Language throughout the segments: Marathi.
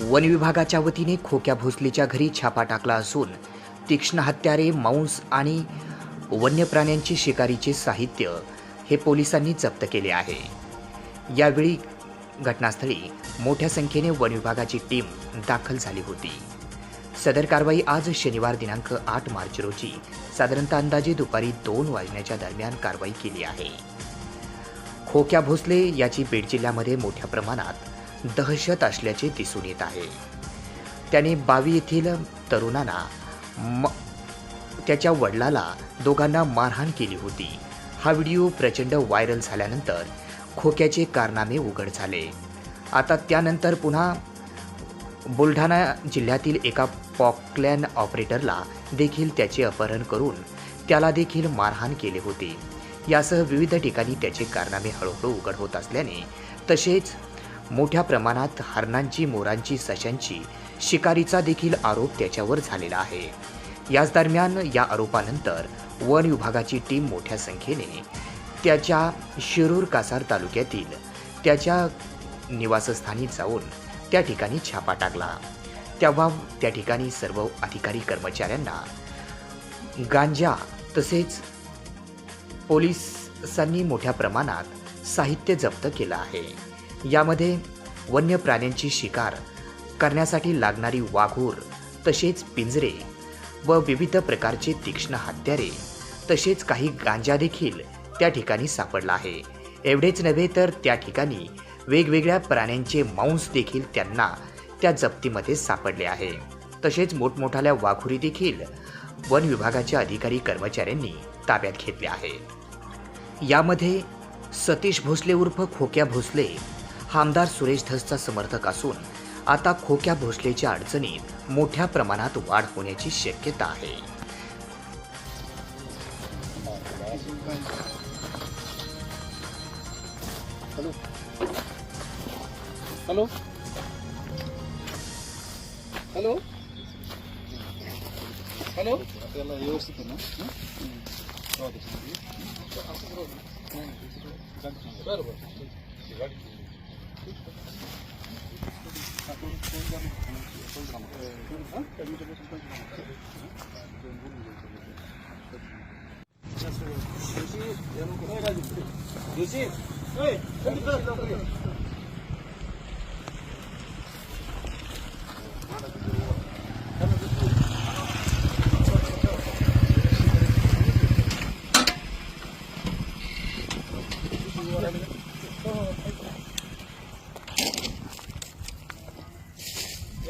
वन विभागाच्या वतीने खोक्या भोसलेच्या घरी छापा टाकला असून तीक्ष्ण हत्यारे मांस आणि वन्य प्राण्यांची शिकारीचे साहित्य हे पोलिसांनी जप्त केले आहे. यावेळी घटनास्थळी मोठ्या संख्येने वन विभागाची टीम दाखल झाली होती. सदर कारवाई आज शनिवार दिनांक आठ मार्च रोजी साधारणतः अंदाजे दुपारी दोन वाजण्याच्या दरम्यान कारवाई केली आहे. खोक्या भोसले याची बीड जिल्ह्यामध्ये मोठ्या प्रमाणात दहशत असल्याचे दिसून येत आहे. त्याने बावी येथील तरुणांना म त्याच्या वडिलाला दोघांना मारहाण केली होती. हा व्हिडिओ प्रचंड व्हायरल झाल्यानंतर खोक्याचे कारनामे उघड झाले. आता त्यानंतर पुन्हा बुलढाणा जिल्ह्यातील एका पॉकलॅन ऑपरेटरला देखील त्याचे अपहरण करून त्याला देखील मारहाण केले होते. यासह विविध ठिकाणी त्याचे कारनामे हळूहळू उघड होत असल्याने तसेच मोठ्या प्रमाणात हरणांची मोरांची सशांची शिकारीचा देखील आरोप त्याच्यावर झालेला आहे. याच दरम्यान या आरोपानंतर वन विभागाची टीम मोठ्या संख्येने त्याच्या शिरूर कासार तालुक्यातील त्याच्या निवासस्थानी जाऊन त्या ठिकाणी छापा टाकला. तेव्हा त्या ठिकाणी सर्व अधिकारी कर्मचाऱ्यांना गांजा तसेच पोलिसांनी मोठ्या प्रमाणात साहित्य जप्त केलं आहे. यामध्ये वन्य प्राण्यांची शिकार करण्यासाठी लागणारी वाघूर तसेच पिंजरे व विविध प्रकारचे तीक्ष्ण हत्यारे तसेच काही गांजा देखील त्या ठिकाणी सापडला आहे. एवढेच नव्हे तर त्या ठिकाणी वेगवेगळ्या प्राण्यांचे मांस देखील त्यांना त्या जप्तीमध्ये सापडले आहे. तसेच मोठमोठाल्या वाघुरी देखील वन विभागाच्या अधिकारी कर्मचाऱ्यांनी ताब्यात घेतले आहे. यामध्ये सतीश भोसले उर्फ खोक्या भोसले आमदार सुरेश धसचा समर्थक असून आता खोक्या भोसलेच्या अडचणीत मोठ्या प्रमाणात वाढ होण्याची शक्यता आहे. हॅलो. हॅलो. हॅलो. व्यवस्थित आहे ना? हं? 그렇지? 에이, 핸드폰 하려고 그래.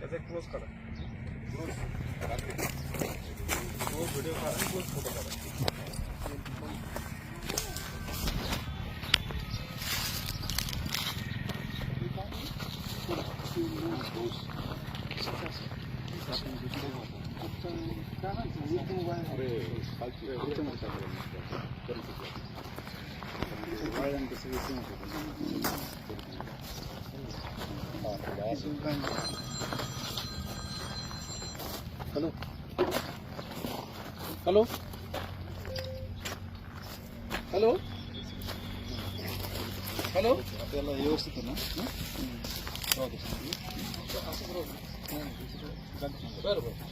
त्याचा एक क्लोज करा क्लोज क्लोज व्हिडिओ काढा आणि क्लोज फोटो काढा अरे हॅलो हॅलो हॅलो हॅलो आपल्याला व्यवस्थित आहे ना हं? हं. राहू दे. असंच राहू दे. हं. बरं बरं